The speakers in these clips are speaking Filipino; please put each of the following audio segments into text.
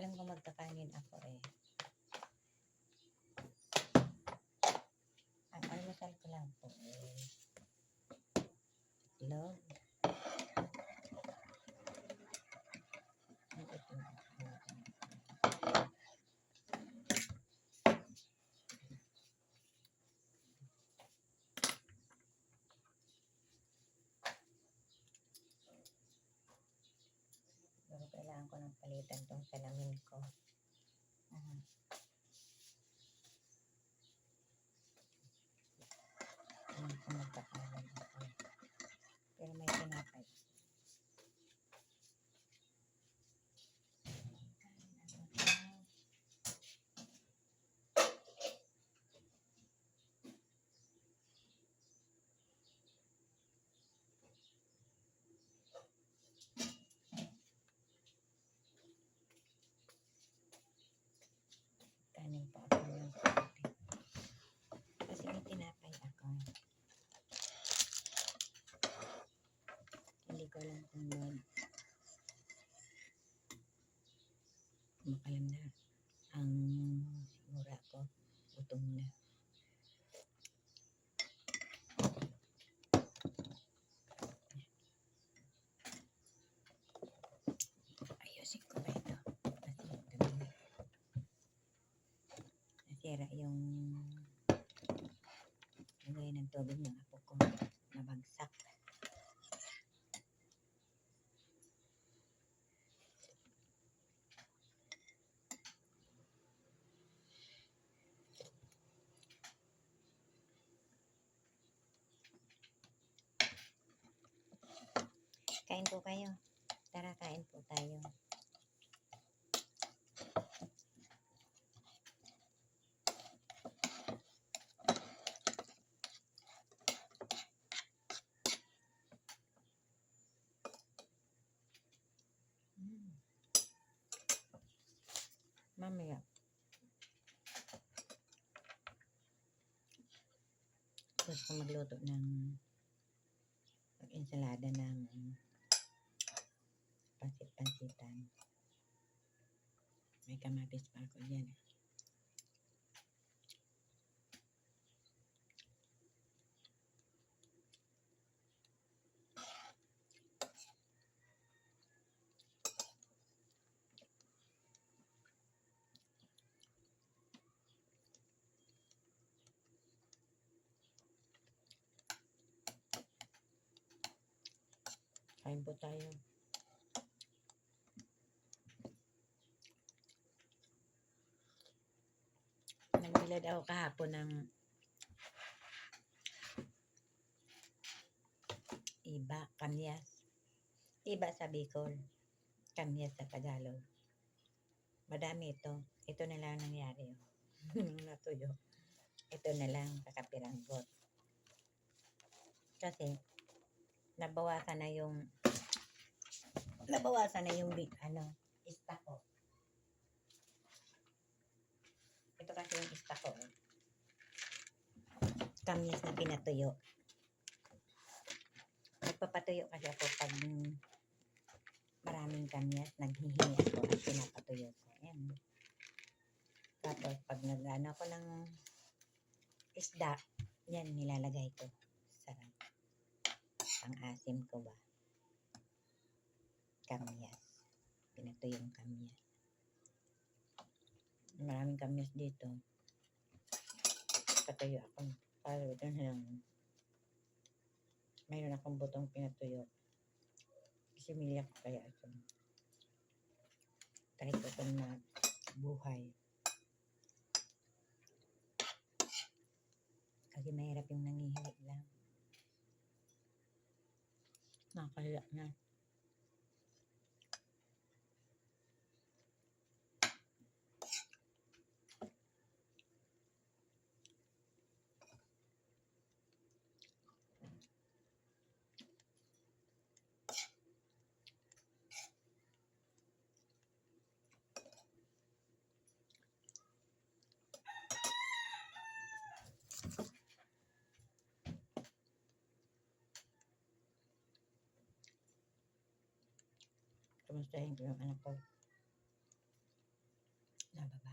alam kung magkakanin ako eh. Ang almusal ko lang po eh. Itlog. Kailangan ko ng palitan tong salamin ko. Aha. Alam ko magkakalan ako. Pero may tinapay. Kanin pa ako ng konti. Kasi may tinapay ako. Hindi ko alam kung mag makalam na ang mura ko. Gutom na. Ayusin ko ba ito? Kasi. Nasira yung lagay ng tubig ng apo ko. Nabagsak. Kain po kayo. Tara, kain po tayo. Mm. Mamaya. Gusto ko magluto ng pag-ensalada ng pansit-pansitan. May kamatis pa ako dyan. eh. Kain po tayo. Nagbilad ako kahapon ng iba, kamyas. Iba sa Bicol. Kamyas sa Tagalog. Madami ito. Ito na lang ang nangyari. Natuyo. Ito na lang kakapiranggot. Kasi, nabawasan na yung nabawasan na yung ano, ista ko. Kasi yung ista ko. eh. Kamyas na pinatuyo. Nagpapatuyo kasi ako pag maraming kamyas, naghihingi ako at pinapatuyo ko. Ayan. Tapos pag nag-ano ako ng isda, yan nilalagay ko. Sarap. Ang asim ko ba? Kamyas. Pinatuyong kamyas. Maraming kamyas dito. Patuyo ako. Para ito na lang. Mayroon akong butong pinatuyo. Kasi miliyak ko kaya ito. Kahit ito na buhay. Kasi mahirap yung nangihilig lang. Nakakahiya na. Kamustahin ko yung anak ko. Nababa.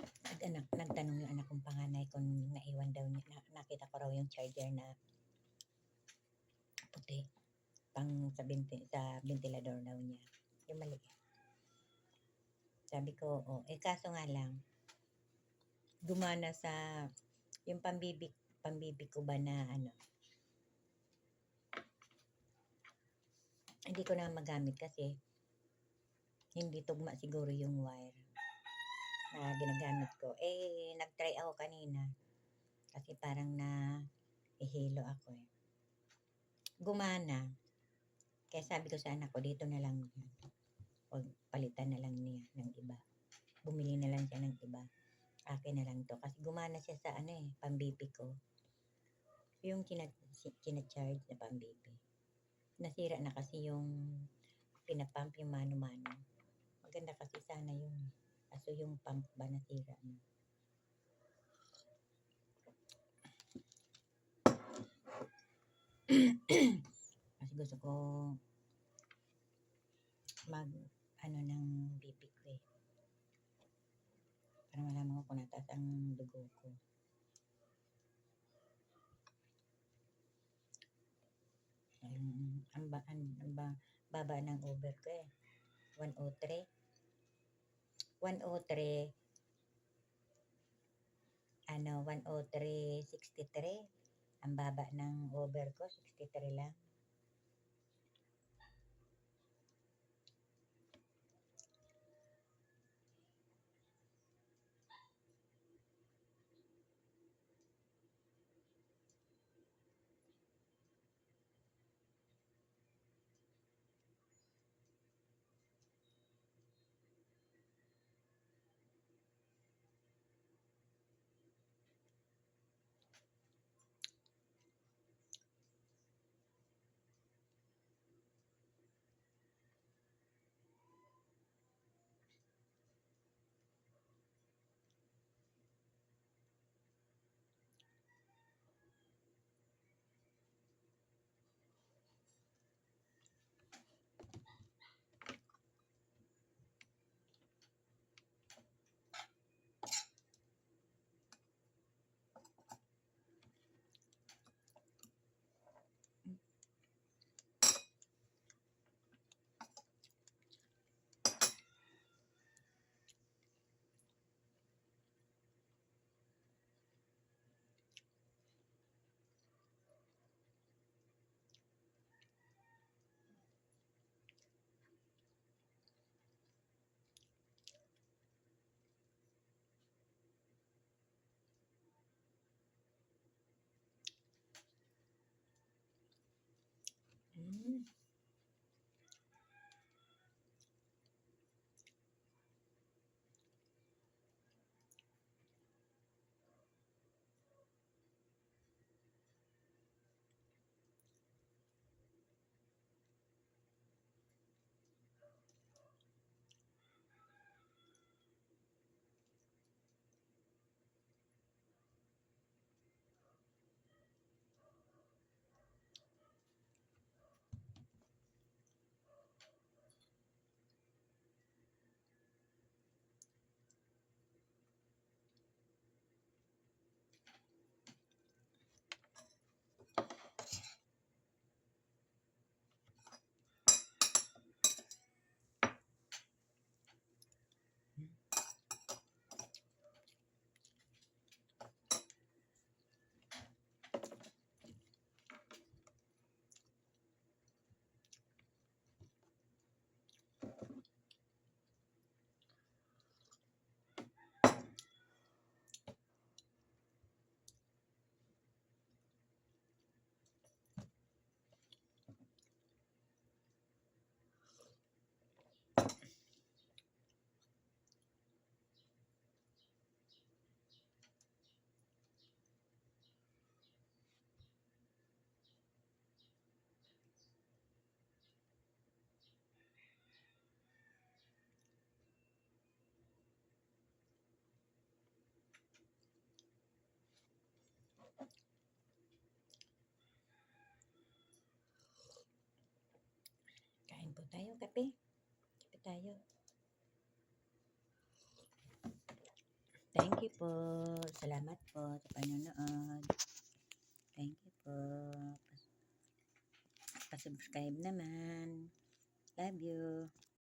Nag-anak, nagtanong yung anak kong panganay kung naiwan daw niya. Na, nakita ko raw yung charger na puti. Pang sa, binti, sa ventilador daw niya. Yung maliit. Sabi ko, oh, eh kaso nga lang, gumana sa, yung pambibig, pambibig ko ba na ano, hindi ko na magamit kasi hindi tugma siguro yung wire na ginagamit ko. Eh, nag-try ako kanina kasi parang na ihilo ako eh. Gumana. Kaya sabi ko sa anak ko, dito na lang yan. Huwag palitan na lang niya ng iba. Bumili na lang siya ng iba. Akin na lang to. Kasi gumana siya sa ano eh, pambibi ko. Yung kina-charge na pambibi. Nasira na kasi yung pinapump yung mano-mano. Maganda kasi sana yun. eh. Kaso yung pump ba nasira na. kasi gusto ko mag ano ng bibi ko eh. Para malaman ko kung nataas ang dugo ko. Ang, ang, ba, ang, ang ba, baba ng over ko eh. 103. 103 ano 103.63 ang baba ng over ko 63 lang mm. Tayo, kape. Kape tayo. Thank you po. Salamat po sa panonood. Thank you po. Pas- Pasubscribe naman. Love you.